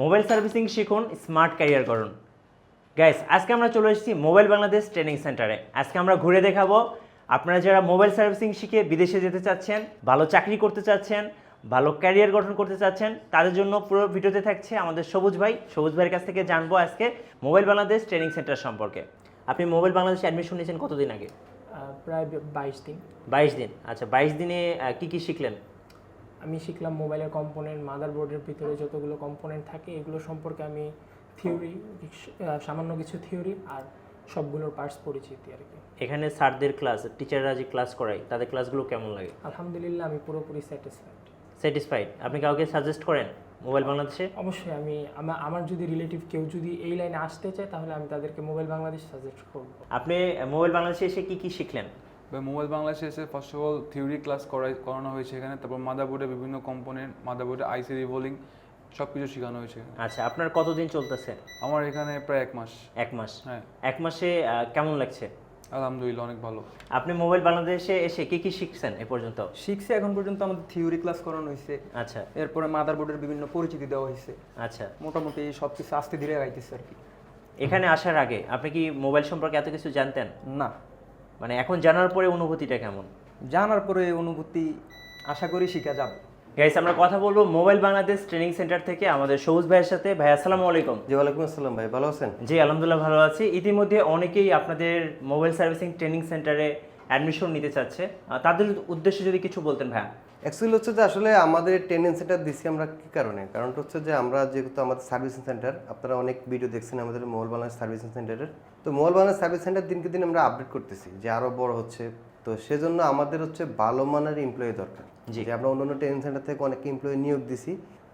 Mobile servicing শিখুন smart career করুন। Gas আজকে আমরা চলে এসেছি মোবাইল বাংলাদেশ ট্রেনিং সেন্টারে। আজকে আমরা ঘুরে দেখাবো। আপনারা যারা মোবাইল সার্ভিসিং শিখে বিদেশে যেতে চাচ্ছেন ভালো চাকরি করতে চাচ্ছেন ভালো ক্যারিয়ার গঠন করতে চাচ্ছেন তাদের জন্য পুরো ভিডিওতে থাকছে আমাদের সবুজ ভাই। সবুজ ভাইয়ের কাছ থেকে জানব আজকে মোবাইল বাংলাদেশ ট্রেনিং সেন্টার সম্পর্কে। আপনি মোবাইল বাংলাদেশে অ্যাডমিশন নিয়েছেন কতদিন আগে? প্রায় বাইশ দিন। বাইশ দিন। আচ্ছা বাইশ দিনে কি কি শিখলেন? আমি শিখলাম মোবাইলের কম্পোনেন্ট মাদারবোর্ডের ভিতরে যতগুলো কম্পোনেন্ট থাকে এগুলো সম্পর্কে আমি থিওরি সামান্য কিছু থিওরি আর সবগুলোর পার্টস পরিচিতি আর কি। এখানে স্যারদের ক্লাস টিচাররা যে ক্লাস করায় তাদের ক্লাসগুলো কেমন লাগে? আলহামদুলিল্লাহ আমি পুরোপুরি স্যাটিসফাইড স্যাটিসফাইড আপনি কাউকে সাজেস্ট করেন মোবাইল বাংলাদেশে? অবশ্যই আমি আমা- আমার যদি রিলেটিভ কেউ যদি এই লাইনে আসতে চায় তাহলে আমি তাদেরকে মোবাইল বাংলাদেশ সাজেস্ট করব। আপনি মোবাইল বাংলাদেশে এসে কি কি শিখলেন? বা মোবাইল বাংলাদেশে এসে first of all theory class করাই করানো হয়েছে এখানে। তারপর মাদারবোর্ডে বিভিন্ন কম্পোনেন্ট মাদারবোর্ডে আইসি রিভোলিং সব কিছু শেখানো হয়েছে আচ্ছা আপনার কতদিন চলতেছে? আমার এখানে প্রায় এক মাস। এক মাস? হ্যাঁ। এক মাসে কেমন লাগছে? আলহামদুলিল্লাহ অনেক ভালো। আপনি মোবাইল বাংলাদেশে এসে কি কি শিখছেন এ পর্যন্ত? শিখছে এখন পর্যন্ত আমাদের থিওরি ক্লাস করানো হয়েছে। আচ্ছা। এরপরে মাদারবোর্ডের বিভিন্ন পরিচিতি দেওয়া হয়েছে। আচ্ছা। মোটামুটি সব কিছু আস্তে ধীরে গাইতেছে আর কি। এখানে আসার আগে আপনি কি মোবাইল সম্পর্কে এত কিছু জানতেন? না। মানে এখন জানার পরে অনুভূতিটা কেমন? জানার পরে অনুভূতি আশা করি শিখা যাবে। গাইস আমরা কথা বলব মোবাইল বাংলাদেশ ট্রেনিং সেন্টার থেকে আমাদের সবুজ ভাইয়ের সাথে। ভাই আসসালামু আলাইকুম। জি ওয়ালাইকুম আসসালাম ভাই ভালো আছেন? জি আলহামদুলিল্লাহ ভালো আছি। ইতিমধ্যে অনেকেই আপনাদের মোবাইল সার্ভিসিং ট্রেনিং সেন্টারে অ্যাডমিশন নিতে চাচ্ছে। তাদের উদ্দেশ্যে যদি কিছু বলতেন ভাইয়া। অ্যাকচুয়ালি হচ্ছে যে আসলে আমাদের ট্রেনিং সেন্টার দিচ্ছি আমরা কী কারণে? কারণটা হচ্ছে যে আমরা যেহেতু আমাদের সার্ভিসিং সেন্টার আপনারা অনেক ভিডিও দেখছেন আমাদের মোবাইল বাংলাদেশ সার্ভিসিং সেন্টারের তো মোবাইল বাংলাদেশ সার্ভিস সেন্টার দিনকে দিন আমরা আপডেট করতেছি যে আরও বড় হচ্ছে। তো সেজন্য আমাদের হচ্ছে ভালো মানের এমপ্লয়ি দরকার যে আমরা অন্য অন্য ট্রেনিং সেন্টার থেকে অনেক এমপ্লয়ি নিয়োগ দিছি।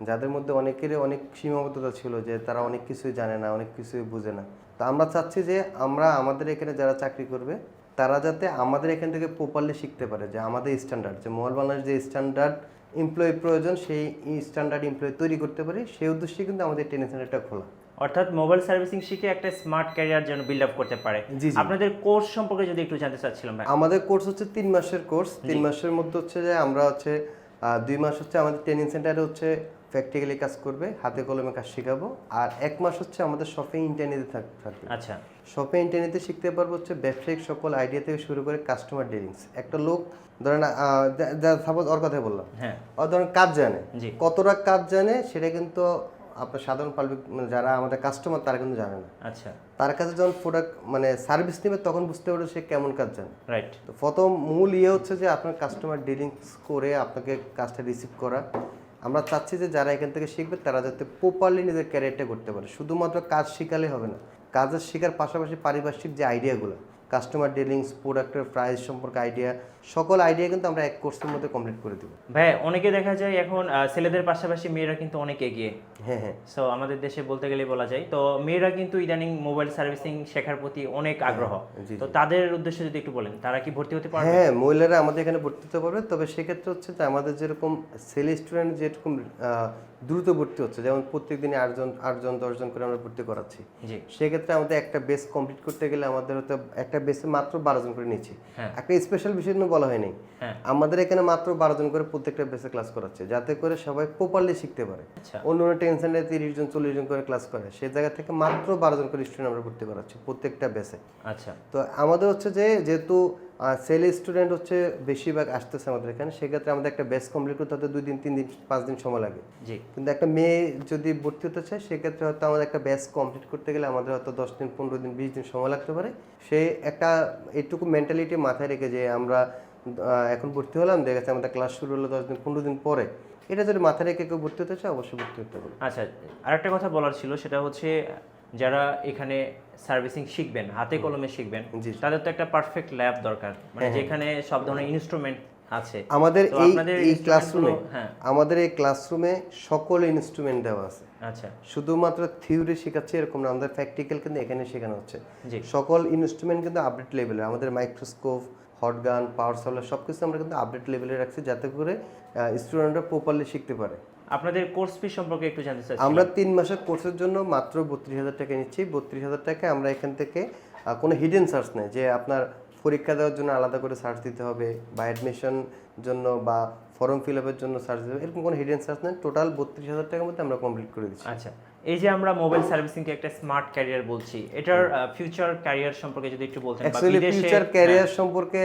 যাদের মধ্যে অনেকেরই অনেক সীমাবদ্ধতা ছিল যে তারা অনেক কিছুই জানে না অনেক কিছুই বুঝে না। তো আমরা চাচ্ছি যে আমরা আমাদের এখানে যারা চাকরি করবে তারা যাতে আমাদের এখান থেকে প্রপারলি শিখতে পারে যে আমাদের স্ট্যান্ডার্ড যে মোবাইল বাংলাদেশ যে স্ট্যান্ডার্ড এমপ্লয়ি প্রয়োজন সেই স্ট্যান্ডার্ড এমপ্লয়ি তৈরি করতে পারি সেই উদ্দেশ্যে কিন্তু আমাদের ট্রেনিং সেন্টারটা খোলা। অর্থাৎ মোবাইল সার্ভিসিং শিখে একটা স্মার্ট ক্যারিয়ার যেন বিল্ড আপ করতে পারে। আপনাদের কোর্স সম্পর্কে যদি একটু জানতে চাচ্ছিলাম ভাই। আমাদের কোর্স হচ্ছে তিন মাসের কোর্স তিন মাসের মধ্যে হচ্ছে যে আমরা হচ্ছে দুই মাস হচ্ছে আমাদের ট্রেনিং সেন্টারে হচ্ছে প্র্যাকটিক্যালি কাজ করবে হাতে কলমে কাজ শেখাবো আর এক মাস হচ্ছে আমাদের শপে ইন্টারনেটে থাকবে। আচ্ছা। শপে ইন্টারনেটে শিখতে পারব হচ্ছে ব্যবসায়িক সকল আইডিয়া থেকে শুরু করে কাস্টমার ডিলিংস একটা লোক ধরেন সাপোজ ওর কথাই বললাম। হ্যাঁ। ও ধরেন কাজ জানে। কতটা কাজ জানে সেটা কিন্তু আপনার সাধারণ পাবলিক যারা আমাদের কাস্টমার তারা কিন্তু জানে না। আচ্ছা। তার কাছে যখন প্রোডাক্ট মানে সার্ভিস নেবে তখন বুঝতে পারবে সে কেমন কাজ জানে। রাইট তো প্রথম মূল ইয়ে হচ্ছে যে আপনার কাস্টমার ডিলিংস করে আপনাকে কাজটা রিসিভ করা। আমরা চাচ্ছি যে যারা এখান থেকে শিখবে, তারা যাতে প্রপারলি নিজের ক্যারিয়ারটা করতে পারে। শুধুমাত্র কাজ শিখালে হবে না, কাজের শেখার পাশাপাশি পারিপার্শ্বিক যে আইডিয়াগুলো কাস্টমার ডিলিংস প্রোডাক্টের প্রাইস সম্পর্কে আইডিয়া সকল আইডিয়া কিন্তু আমরা এক কোর্সের মধ্যে কমপ্লিট করে দেবো। ভাই অনেকে দেখা যায় এখন ছেলেদের পাশাপাশি মেয়েরা কিন্তু অনেক এগিয়ে। হ্যাঁ হ্যাঁ। সো আমাদের দেশে বলতে গেলে বলা যায় তো মেয়েরা কিন্তু ইদানিং মোবাইল সার্ভিসিং শেখার প্রতি অনেক আগ্রহ। তো তাদের উদ্দেশ্যে যদি একটু বলেন তারা কি ভর্তি হতে পারবে? হ্যাঁ মহিলারা আমাদের এখানে ভর্তি হতে পারবে তবে সেক্ষেত্রে হচ্ছে যে আমাদের যেরকম ছেলে স্টুডেন্ট যেরকম দ্রুত ভর্তি হচ্ছে যেমন প্রত্যেক দিনে আটজন আটজন দশজন করে আমরা ভর্তি করাচ্ছি। সেক্ষেত্রে আমাদের একটা বেস কমপ্লিট করতে গেলে আমাদের হয়তো একটা বেসে মাত্র বারো জন করে নিচ্ছি হ্যাঁ। একটা স্পেশাল বিষয় নিয়ে বলা হয়নি। হ্যাঁ। আমাদের এখানে মাত্র বারো জন করে প্রত্যেকটা বেসে ক্লাস করাচ্ছে যাতে করে সবাই প্রপারলি শিখতে পারে। আচ্ছা। অন্য অন্য টেনশনে তিরিশ জন চল্লিশ জন করে ক্লাস করে সেই জায়গা থেকে মাত্র বারো জন করে স্টুডেন্ট আমরা ভর্তি করাচ্ছি প্রত্যেকটা বেসে। আচ্ছা। তো আমাদের হচ্ছে যে যেহেতু সেল স্টুডেন্ট হচ্ছে বেশিরভাগ আসতেছে আমাদের এখানে। সেক্ষেত্রে আমাদের একটা বেস কমপ্লিট করতে হতে দুই দিন তিন দিন পাঁচ দিন সময় লাগে। জি। কিন্তু একটা মেয়ে যদি ভর্তি হতে চায় সেক্ষেত্রে হয়তো আমাদের একটা ব্যাচ কমপ্লিট করতে গেলে আমাদের হয়তো দশ দিন পনেরো দিন বিশ দিন সময় লাগতে পারে। সে একটা এইটুকু মেন্টালিটি মাথায় রেখে যে আমরা এখন ভর্তি হলাম দেখা গেছে আমাদের ক্লাস শুরু হলো দশ দিন পনেরো দিন পরে। এটা যদি মাথায় রেখে কেউ ভর্তি হতে চায় অবশ্যই ভর্তি হতে পারে আচ্ছা আরেকটা কথা বলার ছিল সেটা হচ্ছে যারা এখানে সার্ভিসিং শিখবেন হাতে কলমে শিখবেন জি। তাদের তো একটা পারফেক্ট ল্যাব দরকার। মানে হ্যাঁ, যেখানে সব ধরনের ইনস্ট্রুমেন্ট আছে। আমাদের এই এই ক্লাসরুমে হ্যাঁ। আমাদের এই ক্লাসরুমে সকল ইনস্ট্রুমেন্ট দেওয়া আছে। আচ্ছা। শুধুমাত্র থিওরি শেখাচ্ছে এরকম না আমাদের প্র্যাকটিক্যাল কিন্তু এখানে শেখানো হচ্ছে। জি। সকল ইনস্ট্রুমেন্ট কিন্তু আপডেট লেভেলের আমাদের microscope hot gun power supply সব কিছু আমরা কিন্তু আপডেট লেভেলে রাখছি যাতে করে স্টুডেন্টরা প্রপারলি শিখতে পারে। আপনাদের কোর্স ফি সম্পর্কে একটু জানতে চাচ্ছি আমরা তিন মাসের কোর্সের জন্য মাত্র বত্রিশ হাজার টাকা নিচ্ছি। বত্রিশ হাজার টাকা আমরা এখান থেকে কোনো হিডেন চার্জ নেই যে আপনার পরীক্ষা দেওয়ার জন্য আলাদা করে সার্চ দিতে হবে বা অ্যাডমিশন জন্য বা ফর্ম ফিল আপের জন্য সার্চ দিতে হবে এরকম কোনো হিডেন সার্চ নেই। টোটাল বত্রিশ হাজার টাকার মধ্যে আমরা কমপ্লিট করে দিচ্ছি। আচ্ছা এই যে আমরা মোবাইল সার্ভিসিংকে একটা স্মার্ট ক্যারিয়ার বলছি এটার ফিউচার ক্যারিয়ার সম্পর্কে যদি একটু বলতেন বা অ্যাকচুয়ালি ফিউচার ক্যারিয়ার সম্পর্কে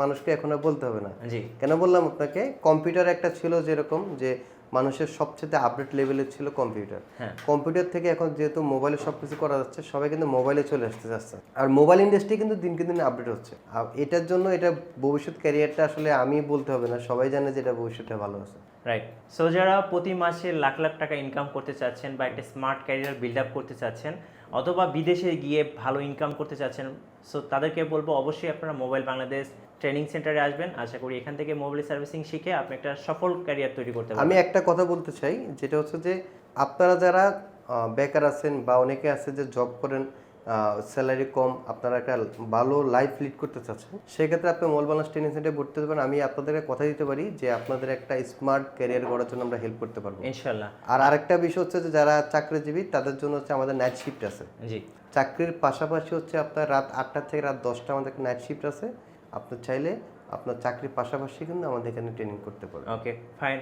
মানুষকে এখন আর বলতে হবে না। জি। কেন বললাম আপনাকে? কম্পিউটার একটা ছিল যেরকম যে মানুষের সবচেয়ে আপডেট লেভেলের ছিল কম্পিউটার হ্যাঁ। কম্পিউটার থেকে এখন যেহেতু মোবাইলে সব কিছু করা যাচ্ছে সবাই কিন্তু মোবাইলে চলে আসতে যাচ্ছে আর মোবাইল ইন্ডাস্ট্রি কিন্তু দিনকে দিন আপডেট হচ্ছে। আর এটার জন্য এটা ভবিষ্যৎ ক্যারিয়ারটা আসলে আমি বলতে হবে না সবাই জানে যে এটা ভবিষ্যতে ভালো আছে। রাইট সো যারা প্রতি মাসে লাখ লাখ টাকা ইনকাম করতে চাচ্ছেন বা একটা স্মার্ট ক্যারিয়ার বিল্ড আপ করতে চাচ্ছেন অথবা বিদেশে গিয়ে ভালো ইনকাম করতে চাচ্ছেন সো তাদেরকে বলব অবশ্যই আপনারা মোবাইল বাংলাদেশ ট্রেনিং সেন্টারে আসবেন। আশা করি এখান থেকে মোবাইল সার্ভিসিং শিখে আপনি একটা সফল ক্যারিয়ার তৈরি করতে আমি একটা কথা বলতে চাই, যেটা হচ্ছে যে আপনারা যারা বেকার আছেন বা অনেকে আছে যে জব করেন স্যালারি কম আপনারা একটা ভালো লাইফ লিড করতে চাচ্ছেন সেক্ষেত্রে আপনি মল বাংলাদেশ ট্রেনিং সেন্টারে ভর্তি হতে পারেন আমি আপনাদেরকে কথা দিতে পারি যে আপনাদের একটা স্মার্ট ক্যারিয়ার গড়ার জন্য আমরা হেল্প করতে পারব। ইনশাল্লাহ আর আরেকটা বিষয় হচ্ছে যে যারা চাকরিজীবী তাদের জন্য হচ্ছে আমাদের নাইট শিফট আছে। জি। চাকরির পাশাপাশি হচ্ছে আপনার রাত আটটা থেকে রাত দশটা আমাদের নাইট শিফট আছে। আপনি চাইলে আপনার চাকরির পাশাপাশি কিন্তু আমাদের এখানে ট্রেনিং করতে পারবেন। ওকে ফাইন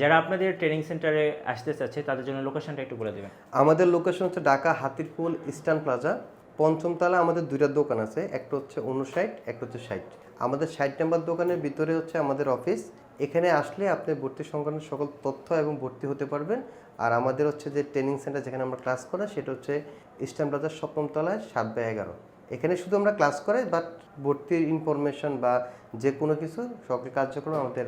যারা আপনাদের ট্রেনিং সেন্টারে আসতে চাচ্ছে, তাদের জন্য লোকেশনটা একটু বলে দেবেন। আমাদের লোকেশন হচ্ছে ঢাকা হাতিরপুল ইস্টার্ন প্লাজা পঞ্চমতলা আমাদের দুইটা দোকান আছে, একটা হচ্ছে উনষাট, একটা হচ্ছে ষাট। আমাদের ষাট নাম্বার দোকানের ভিতরে হচ্ছে আমাদের অফিস এখানে আসলে আপনি ভর্তি সংক্রান্ত সকল তথ্য এবং ভর্তি হতে পারবেন। আর আমাদের হচ্ছে যে ট্রেনিং সেন্টার যেখানে আমরা ক্লাস করা, সেটা হচ্ছে ইস্টার্ন প্লাজার সপ্তম তলায় সাত বাই এগারো। এখানে শুধু আমরা ক্লাস করাই বাট ভর্তির ইনফরমেশন বা যে কোনো কিছু, সকল কার্যক্রম আমাদের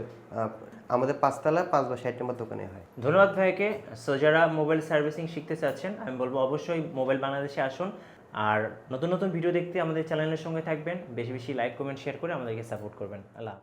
আমাদের পাঁচতলা, পাঁচ বা ষাট নম্বর দোকানে হয়। ধন্যবাদ ভাইকে। সো যারা মোবাইল সার্ভিসিং শিখতে চাচ্ছেন, আমি বলব অবশ্যই মোবাইল বাংলাদেশে আসুন। আর নতুন নতুন ভিডিও দেখতে আমাদের চ্যানেলের সঙ্গে থাকবেন। বেশি বেশি লাইক কমেন্ট শেয়ার করে আমাদেরকে সাপোর্ট করবেন। আল্লাহ